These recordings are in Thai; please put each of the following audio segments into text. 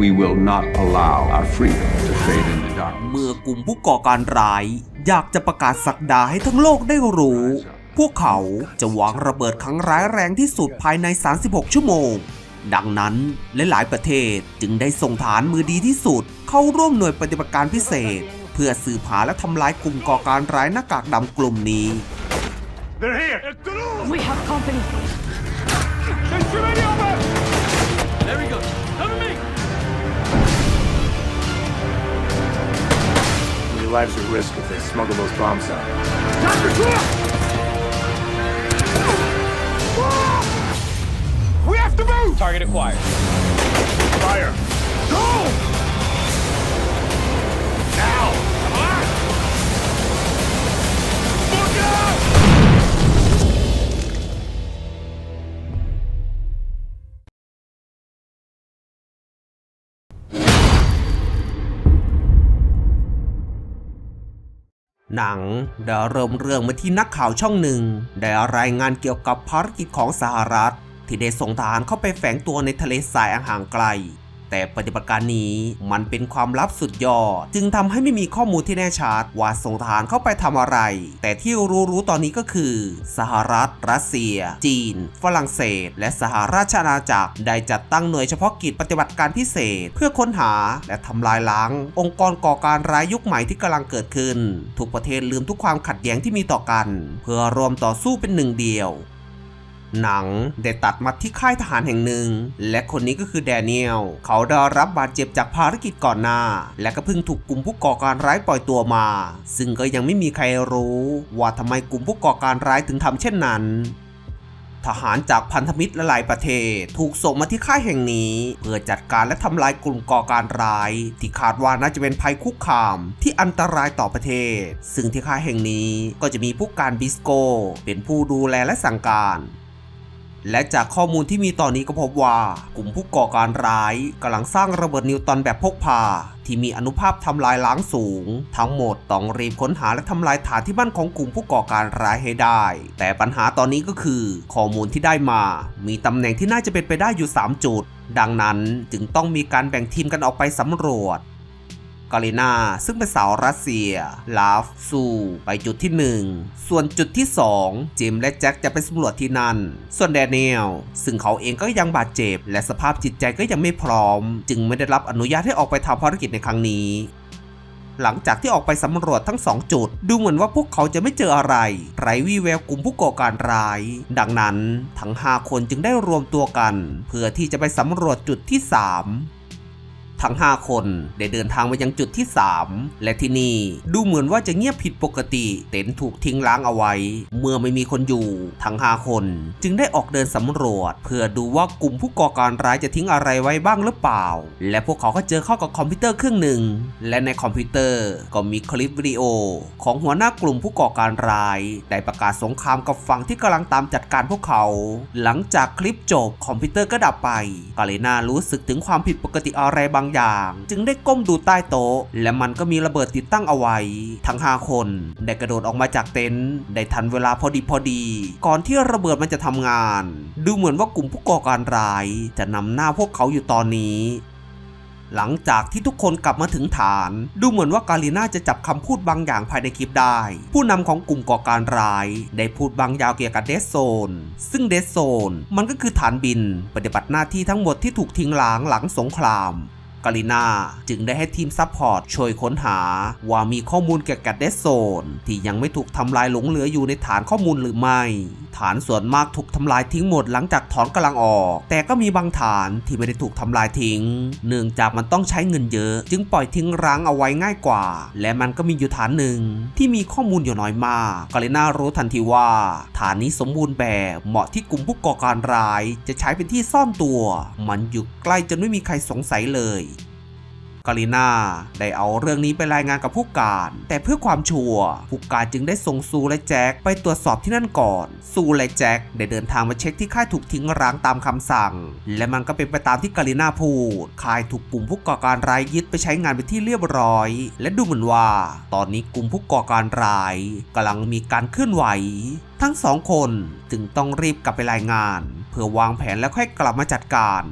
We will not allow our freedom to fade into darkness. เมื่อกลุ่มผู้ก่อการร้าย อยากจะประกาศสักดาให้ทั้งโลกได้รู้ พวกเขาจะวางระเบิดครั้งร้ายแรงที่สุดภายใน 36 ชั่วโมง ดังนั้นหลายๆประเทศจึงได้ส่งฐานมือดีที่สุด เข้าร่วมหน่วยปฏิบัติการพิเศษ เพื่อสืบหาและทำลายกลุ่มก่อการร้ายหน้ากากดำกลุ่มนี้ They're here! We have company. There's too many of them! There we go. Your lives are at risk if they smuggle those bombs out. Dr. Trump! We have to move! Target acquired. Fire! หนังได้เริ่มเรื่องมาที่นักข่าวช่องหนึ่ง ได้รายงานเกี่ยวกับภารกิจของสหรัฐ ที่ได้ส่งทหารเข้าไปแฝงตัวในทะเลทรายอันห่างไกล แต่ปฏิบัติการนี้มันเป็นความลับสุดยอด จึงทำให้ไม่มีข้อมูลที่แน่ชัดว่าส่งทหารเข้าไปทำอะไร แต่ที่รู้ๆตอนนี้ก็คือ สหรัฐ รัสเซีย จีน ฝรั่งเศส และสหราชอาณาจักรได้จัดตั้งหน่วยเฉพาะกิจปฏิบัติการพิเศษ เพื่อค้นหาและทำลายล้าง องค์กรก่อการร้ายยุคใหม่ที่กำลังเกิดขึ้น ทุกประเทศลืมทุกความขัดแย้งที่มีต่อกัน เพื่อรวมต่อสู้เป็นหนึ่งเดียว หนังได้ตัดมาที่ค่ายทหารแห่งหนึ่ง และคนนี้ก็คือแดเนียล เขาได้รับบาดเจ็บจากภารกิจก่อนหน้า และก็เพิ่งถูกกลุ่มผู้ก่อการร้ายปล่อยตัวมา ซึ่งก็ยังไม่มีใครรู้ว่าทำไมกลุ่มผู้ก่อการร้ายถึงทำเช่นนั้นทหารจากพันธมิตรหลายประเทศ ถูกส่งมาที่ค่ายแห่งนี้ เพื่อจัดการและทำลายกลุ่มก่อการร้าย ที่คาดว่าน่าจะเป็นภัยคุกคามที่อันตรายต่อประเทศ ซึ่งที่ค่ายแห่งนี้ก็จะมีผู้การบิสโกเป็นผู้ดูแลและสั่งการ และจากข้อมูลที่มีตอนนี้ก็พบว่า กลุ่มผู้ก่อการร้ายกำลังสร้างระเบิดนิวตอนแบบพกพา ที่มีอนุภาพทำลายล้างสูง ทั้งหมดต้องรีบค้นหาและทำลายฐานที่มั่นของกลุ่มผู้ก่อการร้ายให้ได้ แต่ปัญหาตอนนี้ก็คือ ข้อมูลที่ได้มา มีตำแหน่งที่น่าจะเป็นไปได้อยู่ 3 จุด ดังนั้นจึงต้องมีการแบ่งทีมกันออกไปสำรวจ กาลินาซึ่งเป็นสาวรัสเซีย ลาฟสู่ไปจุดที่ 1 ส่วนจุดที่ 2 จิมและแจ็คจะไปสำรวจที่นั่น ส่วนแดเนียลซึ่งเขาเองก็ยังบาดเจ็บ และสภาพจิตใจก็ยังไม่พร้อม จึงไม่ได้รับอนุญาตให้ออกไปทำภารกิจในครั้งนี้หลังจากที่ออกไปสำรวจทั้ง 2 จุด ดูเหมือนว่าพวกเขาจะไม่เจออะไร ไรวี่แววกลุ่มผู้ก่อการร้าย ดังนั้น ทั้ง 5 คนจึงได้รวมตัวกัน เพื่อที่จะไปสำรวจจุดที่ 3 ทั้ง 5 คนได้เดินทางมายังจุดที่ 3 และที่นี่ดูเหมือนว่าจะเงียบผิดปกติ เต็นท์ถูกทิ้งล้างเอาไว้ เมื่อไม่มีคนอยู่ทั้ง 5 คน จึงได้ออกเดินสำรวจ เพื่อดูว่ากลุ่มผู้ก่อการร้ายจะทิ้งอะไรไว้บ้างหรือเปล่า และพวกเขาก็เจอเข้ากับคอมพิวเตอร์เครื่องหนึ่ง และในคอมพิวเตอร์ก็มีคลิปวิดีโอ ของหัวหน้ากลุ่มผู้ก่อการร้ายได้ประกาศสงครามกับฝั่งที่กำลังตามจัดการพวกเขา หลังจากคลิปจบคอมพิวเตอร์ก็ดับไปกาเลนารู้สึกถึงความผิดปกติอะไรบางอย่าง จึงได้ก้มดูใต้โต๊ะ และมันก็มีระเบิดติดตั้งเอาไว้ ทั้ง 5 คนได้กระโดดออกมาจากเต็นท์ได้ทันเวลาพอดีพอดี ก่อนที่ระเบิดมันจะทำงาน ดูเหมือนว่ากลุ่มผู้ก่อการร้าย จะนำหน้าพวกเขาอยู่ตอนนี้หลังจากที่ทุกคนกลับมาถึงฐาน ดูเหมือนว่ากาลิน่าจะจับคำพูดบางอย่างภายในคลิปได้ ผู้นำของกลุ่มก่อการร้าย ได้พูดบางยางเกี่ยวกับเดสโซน ซึ่งเดสโซนมันก็คือฐานบิน ปฏิบัติหน้าที่ทั้งหมดที่ถูกทิ้งล้างหลังสงคราม กาลินาจึงได้ให้ทีมซัพพอร์ตช่วยค้นหา ว่ามีข้อมูลเกี่ยวกับเดสโซนที่ยังไม่ถูกทำลายหลงเหลืออยู่ในฐานข้อมูลหรือไม่ ฐานส่วนมากถูกทำลายทิ้งหมดหลังจากถอนกำลังออก แต่ก็มีบางฐานที่ไม่ได้ถูกทำลายทิ้ง เนื่องจากมันต้องใช้เงินเยอะ จึงปล่อยทิ้งร้างเอาไว้ง่ายกว่า และมันก็มีอยู่ฐานหนึ่งที่มีข้อมูลอยู่น้อยมากกาลินารู้ทันทีว่า ฐานนี้สมบูรณ์แบบเหมาะที่กลุ่มผู้ก่อการร้าย จะใช้เป็นที่ซ่อนตัว มันอยู่ใกล้จนไม่มีใครสงสัยเลย กาลินาได้เอาเรื่องนี้ไปรายงานกับผู้การ แต่เพื่อความชัวร์ผู้การจึงได้ส่งซูและแจ็คไปตรวจสอบที่นั่นก่อน ซูและแจ็คได้เดินทางมาเช็คที่ค่ายถูกทิ้งร้างตามคำสั่ง และมันก็เป็นไปตามที่กาลินาพูดค่ายถูกกลุ่มผู้ก่อการร้ายยึดไปใช้งานเป็นที่เรียบร้อย และดูเหมือนว่า ตอนนี้กลุ่มผู้ก่อการร้ายกำลังมีการเคลื่อนไหวทั้งสองคนจึงต้องรีบกลับไปรายงาน เพื่อวางแผนแล้วค่อยกลับมาจัดการ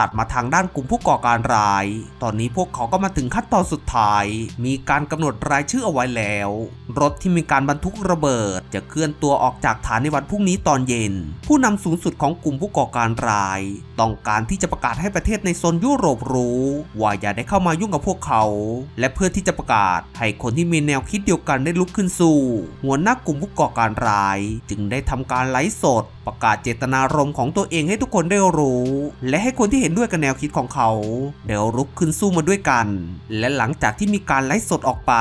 ตัดมาทางด้านกลุ่มผู้ก่อการร้าย ตอนนี้พวกเขาก็มาถึงขั้นตอนสุดท้าย มีการกำหนดรายชื่อเอาไว้แล้ว รถที่มีการบรรทุกระเบิด จะเคลื่อนตัวออกจากฐานในวันพรุ่งนี้ตอนเย็น ผู้นำสูงสุดของกลุ่มผู้ก่อการร้าย ต้องการที่จะประกาศให้ประเทศในโซนยุโรปรู้ ว่าอย่าได้เข้ามายุ่งกับพวกเขา และเพื่อที่จะประกาศให้คนที่มีแนวคิดเดียวกันได้ลุกขึ้นสู้ หัวหน้ากลุ่มผู้ก่อการร้าย จึงได้ทำการไลฟ์สด ประกาศเจตนารมณ์ของตัวเองให้ทุกคนได้รู้ และให้คนที่เห็นด้วยกับแนวคิดของเขาเดี๋ยวลุกขึ้นสู้มาด้วยกัน และหลังจากที่มีการไลฟ์สดออกไป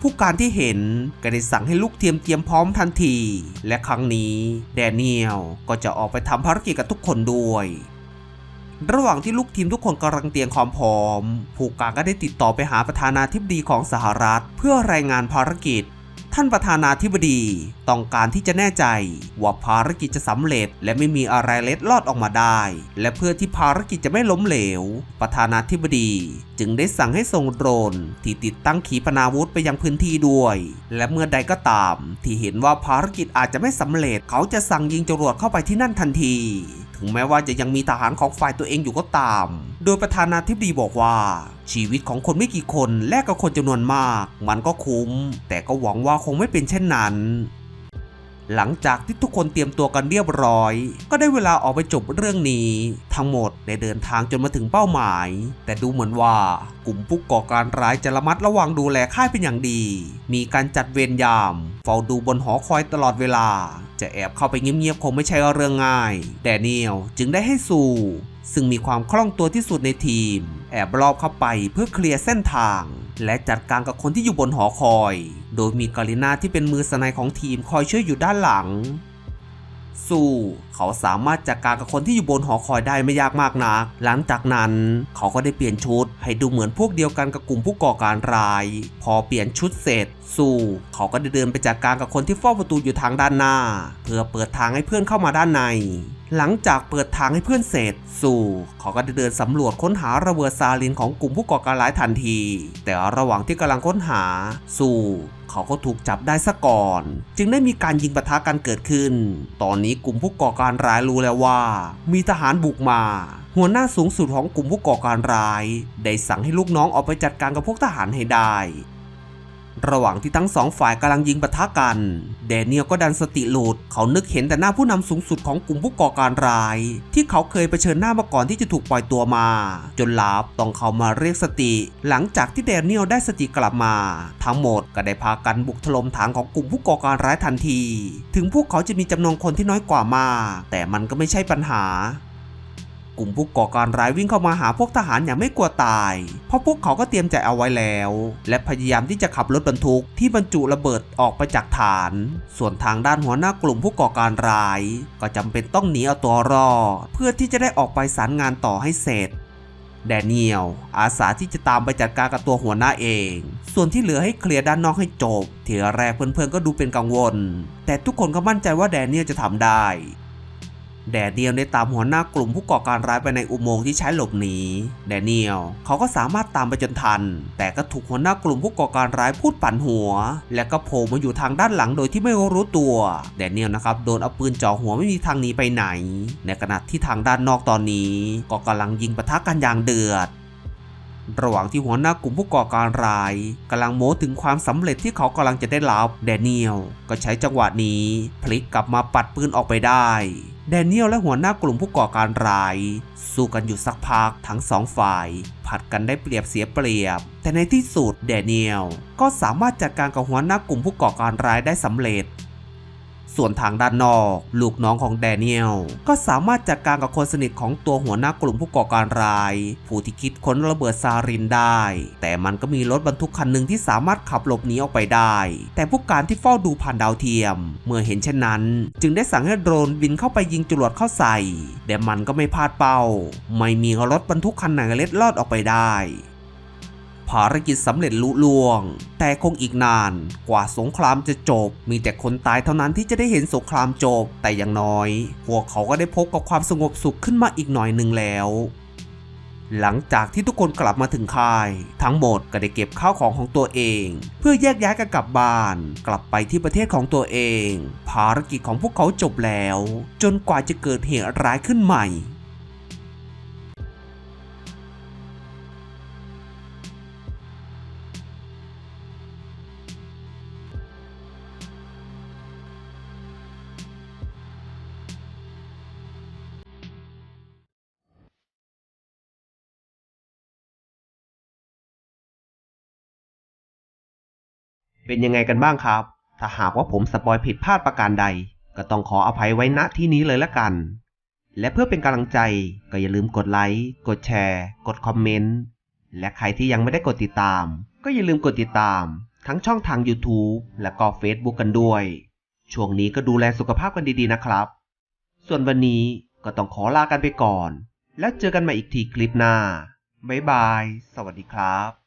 ผู้การที่เห็นก็ได้สั่งให้ลูกเทียมเตรียมพร้อมทันที และครั้งนี้แดเนียลก็จะออกไปทำภารกิจกับทุกคนด้วยระหว่างที่ลูกทีมทุกคนกำลังเตรียมความพร้อม ผู้การก็ได้ติดต่อไปหาประธานาธิบดีของสหรัฐ เพื่อรายงานภารกิจ ท่านประธานาธิบดี ต้องการที่จะแน่ใจว่าภารกิจจะสำเร็จ และไม่มีอะไรเล็ดลอดออกมาได้ และเพื่อที่ภารกิจจะไม่ล้มเหลว ประธานาธิบดี จึงได้สั่งให้ส่งโดรนที่ติดตั้งขีปนาวุธไปยังพื้นที่ด้วย และเมื่อใดก็ตาม ที่เห็นว่าภารกิจอาจจะไม่สำเร็จ เขาจะสั่งยิงจรวดเข้าไปที่นั่นทันที ถึงแม้ว่าจะยังมีทหารของฝ่ายตัวเองอยู่ก็ตาม โดยประธานาธิบดีบอกว่า ชีวิตของคนไม่กี่คนแลกกับคนจำนวนมาก มันก็คุ้ม แต่ก็หวังว่าคงไม่เป็นเช่นนั้น หลังจากที่ทุกคนเตรียมตัวกันเรียบร้อย ก็ได้เวลาออกไปจบเรื่องนี้ ทั้งหมดได้เดินทางจนมาถึงเป้าหมาย แต่ดูเหมือนว่ากลุ่มผู้ก่อการร้ายจะระมัดระวังดูแลค่ายเป็นอย่างดี มีการจัดเวรยาม เฝ้าดูบนหอคอยตลอดเวลา จะแอบเข้าไปเงียบๆคงไม่ใช่เรื่องง่าย แต่เนียลจึงได้ให้สู่ซึ่งมีความคล่องตัวที่สุดในทีม แอบรอบเข้าไปเพื่อเคลียร์เส้นทาง และจัดการกับคนที่อยู่บนหอคอย โดยมีกาลิน่าที่เป็นมือสไนของทีมคอยช่วยอยู่ด้านหลัง สู้เขาสามารถจัดการกับคนที่อยู่บนหอคอยได้ไม่ยากมากนัก หลังจากนั้น เขาก็ได้เปลี่ยนชุด ให้ดูเหมือนพวกเดียวกันกับกลุ่มผู้ก่อการร้าย พอเปลี่ยนชุดเสร็จ สู้เขาก็ได้เดินไปจัดการกับคนที่เฝ้าประตูอยู่ทางด้านหน้า เพื่อเปิดทางให้เพื่อนเข้ามาด้านในหลังจากเปิดทางให้เพื่อนเสร็จ สู่เขาก็ได้เดินสำรวจค้นหาระเบิดซาลินของกลุ่มผู้ก่อการร้ายทันที แต่ระหว่างที่กำลังค้นหา สู่เขาก็ถูกจับได้ซะก่อน จึงได้มีการยิงปะทะกันเกิดขึ้น ตอนนี้กลุ่มผู้ก่อการการ้ายรู้แล้วว่า มีทหารบุกมา หัวหน้าสูงสุดของกลุ่มผู้ก่อการร้าย ได้สั่งให้ลูกน้องออกไปจัดการกับพวกทหารให้ได้ ระหว่างที่ทั้งสองฝ่ายกำลังยิงปะทะกันแดเนียลก็ดันสติหลุด เขานึกเห็นแต่หน้าผู้นำสูงสุดของกลุ่มผู้ก่อการร้าย ที่เขาเคยเผชิญหน้ามาก่อนที่จะถูกปล่อยตัวมา จนลับต้องเขามาเรียกสติ หลังจากที่แดเนียลได้สติกลับมา ทั้งหมดก็ได้พากันบุกถล่มฐานของกลุ่มผู้ก่อการร้ายทันที ถึงพวกเขาจะมีจำนวนคนที่น้อยกว่ามากแต่มันก็ไม่ใช่ปัญหา กลุ่มผู้ก่อการร้ายวิ่งเข้ามาหาพวกทหารอย่างไม่กลัวตาย เพราะพวกเขาก็เตรียมใจเอาไว้แล้ว และพยายามที่จะขับรถบรรทุกที่บรรจุระเบิดออกไปจากฐาน ส่วนทางด้านหัวหน้ากลุ่มผู้ก่อการร้าย ก็จำเป็นต้องหนีเอาตัวรอดเพื่อที่จะได้ออกไปสารงานต่อให้เสร็จแดเนียลอาสาที่จะตามไปจัดการกับตัวหัวหน้าเอง ส่วนที่เหลือให้เคลียร์ด้านนอกให้จบทีแรกเพื่อนๆก็ดูเป็นกังวล แต่ทุกคนก็มั่นใจว่าแดเนียลจะทำได้ แดเนียลได้ตามหัวหน้ากลุ่มผู้ก่อการร้ายไปในอุโมงค์ที่ใช้หลบหนี แดเนียลเขาก็สามารถตามไปจนทัน แต่ก็ถูกหัวหน้ากลุ่มผู้ก่อการร้ายพูดปั่นหัว และก็โผล่มาอยู่ทางด้านหลังโดยที่ไม่รู้ตัว แดเนียลนะครับโดนเอาปืนจ่อหัวไม่มีทางหนีไปไหน ในขณะที่ทางด้านนอกตอนนี้ ก็กำลังยิงปะทะกันอย่างเดือด ระหว่างที่หัวหน้ากลุ่มผู้ก่อการร้ายกำลังโม้ถึงความสำเร็จที่เขากำลังจะได้รับแดเนียลก็ใช้จังหวะนี้พลิกกลับมาปัดปืนออกไปได้แดเนียลและหัวหน้ากลุ่มผู้ก่อการร้าย สู้กันอยู่สักพักทั้งสองฝ่าย ผัดกันได้เปรียบเสียเปรียบ แต่ในที่สุดแดเนียลก็สามารถจัดการกับหัวหน้ากลุ่มผู้ก่อการร้ายได้สำเร็จ ส่วนทางด้านนอก ลูกน้องของแดเนียล ก็สามารถจัดการกับคนสนิทของตัวหัวหน้ากลุ่มผู้ก่อการร้าย ผู้ที่คิดค้นระเบิดซารินได้ แต่มันก็มีรถบรรทุกคันหนึ่งที่สามารถขับหลบหนีออกไปได้ แต่ผู้การที่เฝ้าดูผ่านดาวเทียม เมื่อเห็นเช่นนั้น จึงได้สั่งให้โดรนบินเข้าไปยิงจรวดเข้าใส่ แต่มันก็ไม่พลาดเป้า ไม่มีรถบรรทุกคันไหนเล็ดลอดออกไปได้ ภารกิจสำเร็จลุล่วง แต่คงอีกนาน กว่าสงครามจะจบ มีแต่คนตายเท่านั้นที่จะได้เห็นสงครามจบ แต่อย่างน้อย พวกเขาก็ได้พบกับความสงบสุขขึ้นมาอีกหน่อยหนึ่งแล้ว หลังจากที่ทุกคนกลับมาถึงค่าย ทั้งหมดก็ได้เก็บข้าวของของตัวเอง เพื่อแยกย้ายกันกลับบ้าน กลับไปที่ประเทศของตัวเอง ภารกิจของพวกเขาจบแล้ว จนกว่าจะเกิดเหตุร้ายขึ้นใหม่ เป็นยังไงกันบ้างครับ ถ้าหากว่าผมสปอยผิดพลาดประการใด ก็ต้องขออภัยไว้ณที่นี้เลยละกัน และเพื่อเป็นกำลังใจก็อย่าลืมกดไลค์ กดแชร์ กดคอมเมนต์ และใครที่ยังไม่ได้กดติดตาม ก็อย่าลืมกดติดตาม ทั้งช่องทาง YouTube และก็ Facebook กันด้วย ช่วงนี้ก็ดูแลสุขภาพกันดีๆนะครับ ส่วนวันนี้ก็ต้องขอลากันไปก่อน แล้วเจอกันใหม่อีกทีคลิปหน้าบ๊ายบาย สวัสดีครับ